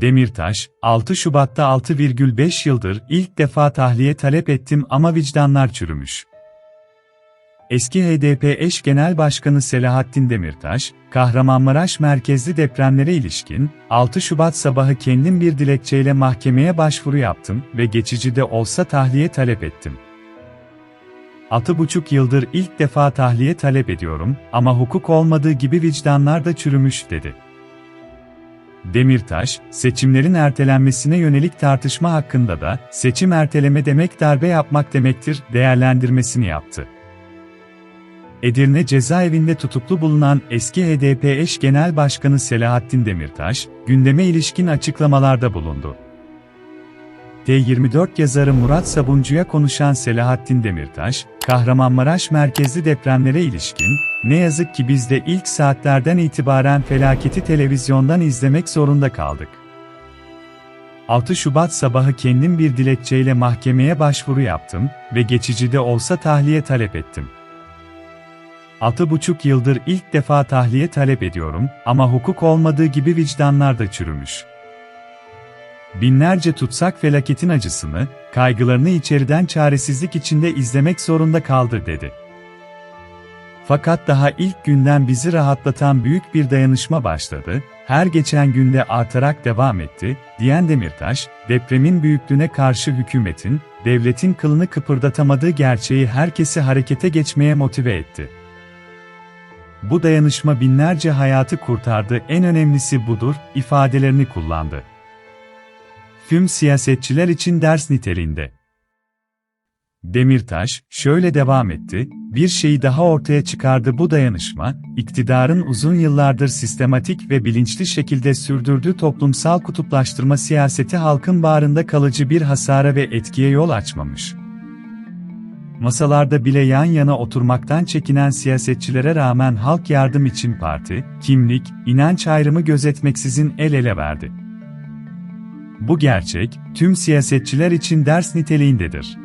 Demirtaş, 6 Şubat'ta 6,5 yıldır ilk defa tahliye talep ettim ama vicdanlar çürümüş. Eski HDP eş genel başkanı Selahattin Demirtaş, Kahramanmaraş merkezli depremlere ilişkin 6 Şubat sabahı kendim bir dilekçeyle mahkemeye başvuru yaptım ve geçici de olsa tahliye talep ettim. 6,5 yıldır ilk defa tahliye talep ediyorum ama hukuk olmadığı gibi vicdanlar da çürümüş dedi. Demirtaş, seçimlerin ertelenmesine yönelik tartışma hakkında da seçim erteleme demek darbe yapmak demektir değerlendirmesini yaptı. Edirne cezaevinde tutuklu bulunan eski HDP eş genel başkanı Selahattin Demirtaş, gündeme ilişkin açıklamalarda bulundu. T24 yazarı Murat Sabuncu'ya konuşan Selahattin Demirtaş, Kahramanmaraş merkezli depremlere ilişkin, ne yazık ki biz de ilk saatlerden itibaren felaketi televizyondan izlemek zorunda kaldık. 6 Şubat sabahı kendim bir dilekçeyle mahkemeye başvuru yaptım ve geçici de olsa tahliye talep ettim. 6,5 yıldır ilk defa tahliye talep ediyorum ama hukuk olmadığı gibi vicdanlar da çürümüş. Binlerce tutsak felaketin acısını, kaygılarını içeriden çaresizlik içinde izlemek zorunda kaldı dedi. Fakat daha ilk günden bizi rahatlatan büyük bir dayanışma başladı, her geçen günde artarak devam etti, diyen Demirtaş, depremin büyüklüğüne karşı hükümetin, devletin kılını kıpırdatamadığı gerçeği herkesi harekete geçmeye motive etti. Bu dayanışma binlerce hayatı kurtardı, en önemlisi budur, ifadelerini kullandı. Tüm siyasetçiler için ders niteliğinde. Demirtaş, şöyle devam etti, bir şeyi daha ortaya çıkardı bu dayanışma, iktidarın uzun yıllardır sistematik ve bilinçli şekilde sürdürdüğü toplumsal kutuplaştırma siyaseti halkın bağrında kalıcı bir hasara ve etkiye yol açmamış. Masalarda bile yan yana oturmaktan çekinen siyasetçilere rağmen Halk Yardım için Parti, kimlik, inanç ayrımı gözetmeksizin el ele verdi. Bu gerçek, tüm siyasetçiler için ders niteliğindedir.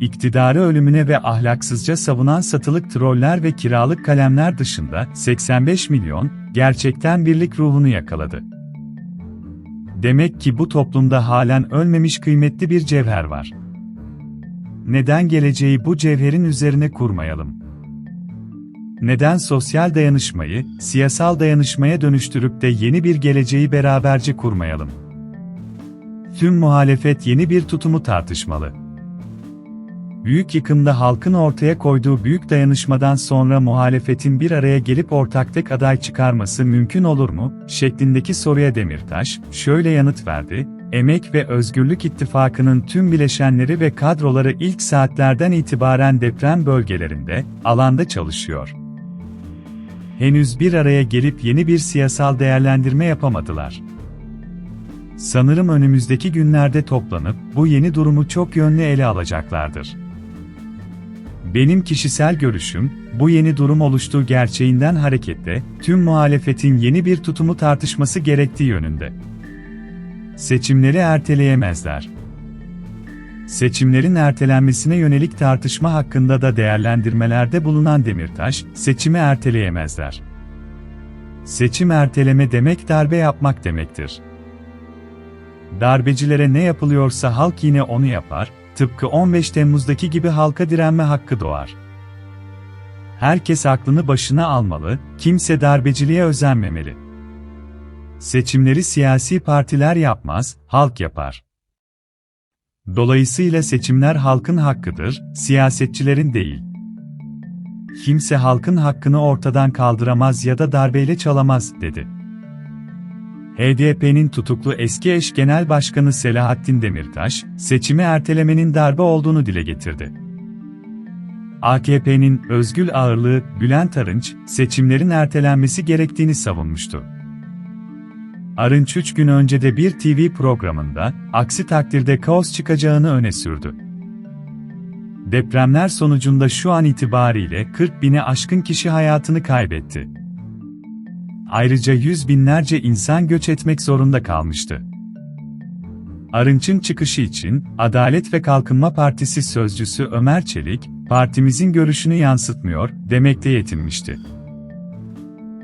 İktidarı ölümüne ve ahlaksızca savunan satılık troller ve kiralık kalemler dışında 85 milyon, gerçekten birlik ruhunu yakaladı. Demek ki bu toplumda halen ölmemiş kıymetli bir cevher var. Neden geleceği bu cevherin üzerine kurmayalım? Neden sosyal dayanışmayı, siyasal dayanışmaya dönüştürüp de yeni bir geleceği beraberce kurmayalım? Tüm muhalefet yeni bir tutumu tartışmalı. Büyük yıkımda halkın ortaya koyduğu büyük dayanışmadan sonra muhalefetin bir araya gelip ortak tek aday çıkarması mümkün olur mu? şeklindeki soruya Demirtaş şöyle yanıt verdi. Emek ve Özgürlük İttifakı'nın tüm bileşenleri ve kadroları ilk saatlerden itibaren deprem bölgelerinde, alanda çalışıyor. Henüz bir araya gelip yeni bir siyasal değerlendirme yapamadılar. Sanırım önümüzdeki günlerde toplanıp bu yeni durumu çok yönlü ele alacaklardır. Benim kişisel görüşüm, bu yeni durum oluştuğu gerçeğinden hareketle, tüm muhalefetin yeni bir tutumu tartışması gerektiği yönünde. Seçimleri erteleyemezler. Seçimlerin ertelenmesine yönelik tartışma hakkında da değerlendirmelerde bulunan Demirtaş, seçimi erteleyemezler. Seçim erteleme demek darbe yapmak demektir. Darbecilere ne yapılıyorsa halk yine onu yapar, tıpkı 15 Temmuz'daki gibi halka direnme hakkı doğar. Herkes aklını başına almalı, kimse darbeciliğe özenmemeli. Seçimleri siyasi partiler yapmaz, halk yapar. Dolayısıyla seçimler halkın hakkıdır, siyasetçilerin değil. Kimse halkın hakkını ortadan kaldıramaz ya da darbeyle çalamaz, dedi. HDP'nin tutuklu eski eş genel başkanı Selahattin Demirtaş, seçimi ertelemenin darbe olduğunu dile getirdi. AKP'nin özgül ağırlığı Bülent Arınç, seçimlerin ertelenmesi gerektiğini savunmuştu. Arınç 3 gün önce de bir TV programında, aksi takdirde kaos çıkacağını öne sürdü. Depremler sonucunda şu an itibariyle 40 bine aşkın kişi hayatını kaybetti. Ayrıca yüz binlerce insan göç etmek zorunda kalmıştı. Arınç'ın çıkışı için, Adalet ve Kalkınma Partisi sözcüsü Ömer Çelik, partimizin görüşünü yansıtmıyor, demekle yetinmişti.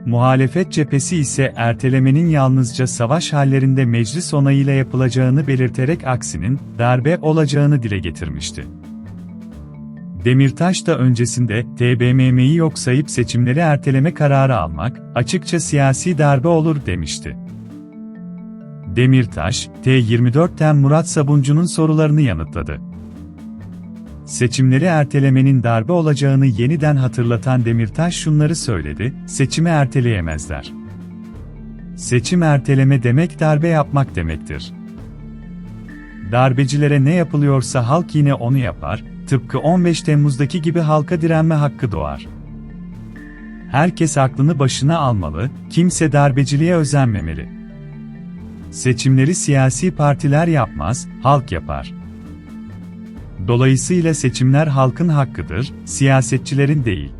muhalefet cephesi ise ertelemenin yalnızca savaş hallerinde meclis onayıyla yapılacağını belirterek aksinin darbe olacağını dile getirmişti. Demirtaş da öncesinde TBMM'yi yok sayıp seçimleri erteleme kararı almak açıkça siyasi darbe olur demişti. Demirtaş, T24'ten Murat Sabuncu'nun sorularını yanıtladı. Seçimleri ertelemenin darbe olacağını yeniden hatırlatan Demirtaş şunları söyledi, seçimi erteleyemezler. Seçim erteleme demek darbe yapmak demektir. Darbecilere ne yapılıyorsa halk yine onu yapar, tıpkı 15 Temmuz'daki gibi halka direnme hakkı doğar. Herkes aklını başına almalı, kimse darbeciliğe özenmemeli. Seçimleri siyasi partiler yapmaz, halk yapar. Dolayısıyla seçimler halkın hakkıdır, siyasetçilerin değil.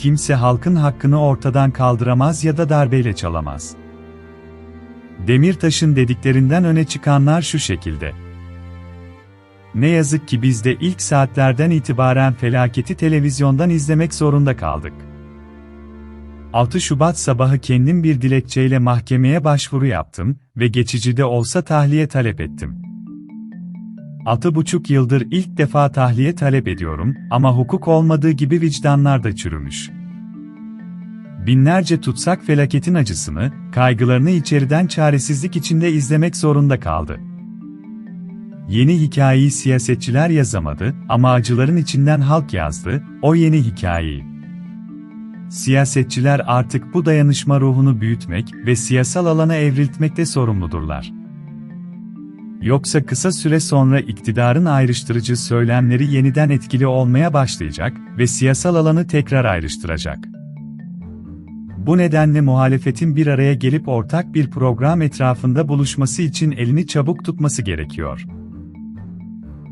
Kimse halkın hakkını ortadan kaldıramaz ya da darbeyle çalamaz. Demirtaş'ın dediklerinden öne çıkanlar şu şekilde. Ne yazık ki biz de ilk saatlerden itibaren felaketi televizyondan izlemek zorunda kaldık. 6 Şubat sabahı kendim bir dilekçeyle mahkemeye başvuru yaptım ve geçici de olsa tahliye talep ettim. 6,5 yıldır ilk defa tahliye talep ediyorum ama hukuk olmadığı gibi vicdanlar da çürümüş. Binlerce tutsak felaketin acısını, kaygılarını içeriden çaresizlik içinde izlemek zorunda kaldı. Yeni hikayeyi siyasetçiler yazamadı ama acıların içinden halk yazdı, o yeni hikayeyi. Siyasetçiler artık bu dayanışma ruhunu büyütmek ve siyasal alana evriltmekte sorumludurlar. Yoksa kısa süre sonra iktidarın ayrıştırıcı söylemleri yeniden etkili olmaya başlayacak ve siyasal alanı tekrar ayrıştıracak. Bu nedenle muhalefetin bir araya gelip ortak bir program etrafında buluşması için elini çabuk tutması gerekiyor.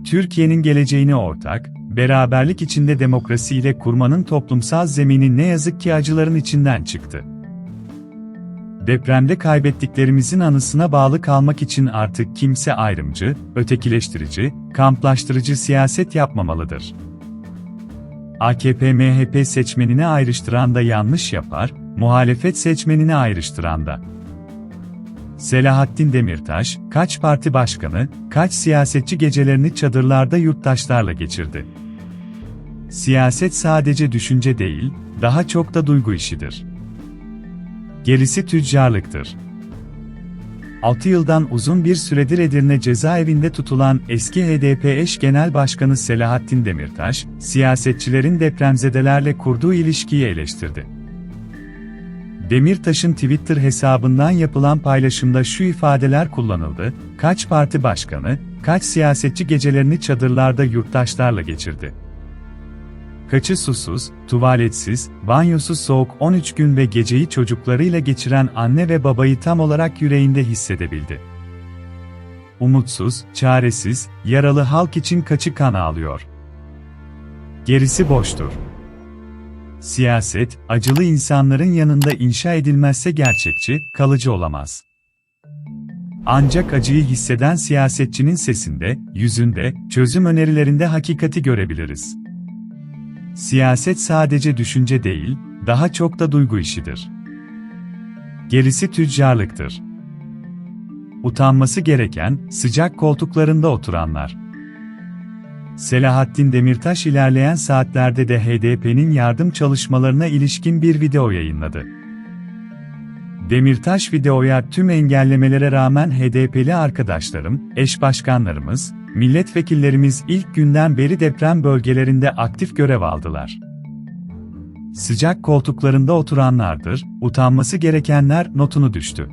Türkiye'nin geleceğini ortak, beraberlik içinde demokrasiyle kurmanın toplumsal zemini ne yazık ki acıların içinden çıktı. Depremde kaybettiklerimizin anısına bağlı kalmak için artık kimse ayrımcı, ötekileştirici, kamplaştırıcı siyaset yapmamalıdır. AKP-MHP seçmenini ayrıştıran da yanlış yapar, muhalefet seçmenini ayrıştıran da. Selahattin Demirtaş, kaç parti başkanı, kaç siyasetçi gecelerini çadırlarda yurttaşlarla geçirdi. Siyaset sadece düşünce değil, daha çok da duygu işidir. Gerisi tüccarlıktır. 6 yıldan uzun bir süredir Edirne cezaevinde tutulan eski HDP eş genel başkanı Selahattin Demirtaş, siyasetçilerin depremzedelerle kurduğu ilişkiyi eleştirdi. Demirtaş'ın Twitter hesabından yapılan paylaşımda şu ifadeler kullanıldı, kaç parti başkanı, kaç siyasetçi gecelerini çadırlarda yurttaşlarla geçirdi. Kaçı susuz, tuvaletsiz, banyosuz soğuk 13 gün ve geceyi çocuklarıyla geçiren anne ve babayı tam olarak yüreğinde hissedebildi. Umutsuz, çaresiz, yaralı halk için kaçı kan ağlıyor. Gerisi boştur. Siyaset, acılı insanların yanında inşa edilmezse gerçekçi, kalıcı olamaz. Ancak acıyı hisseden siyasetçinin sesinde, yüzünde, çözüm önerilerinde hakikati görebiliriz. Siyaset sadece düşünce değil, daha çok da duygu işidir. Gerisi tüccarlıktır. Utanması gereken, sıcak koltuklarında oturanlar. Selahattin Demirtaş ilerleyen saatlerde de HDP'nin yardım çalışmalarına ilişkin bir video yayınladı. Demirtaş videoya tüm engellemelere rağmen HDP'li arkadaşlarım, eş başkanlarımız, milletvekillerimiz ilk günden beri deprem bölgelerinde aktif görev aldılar. Sıcak koltuklarında oturanlardır, utanması gerekenler notunu düştü.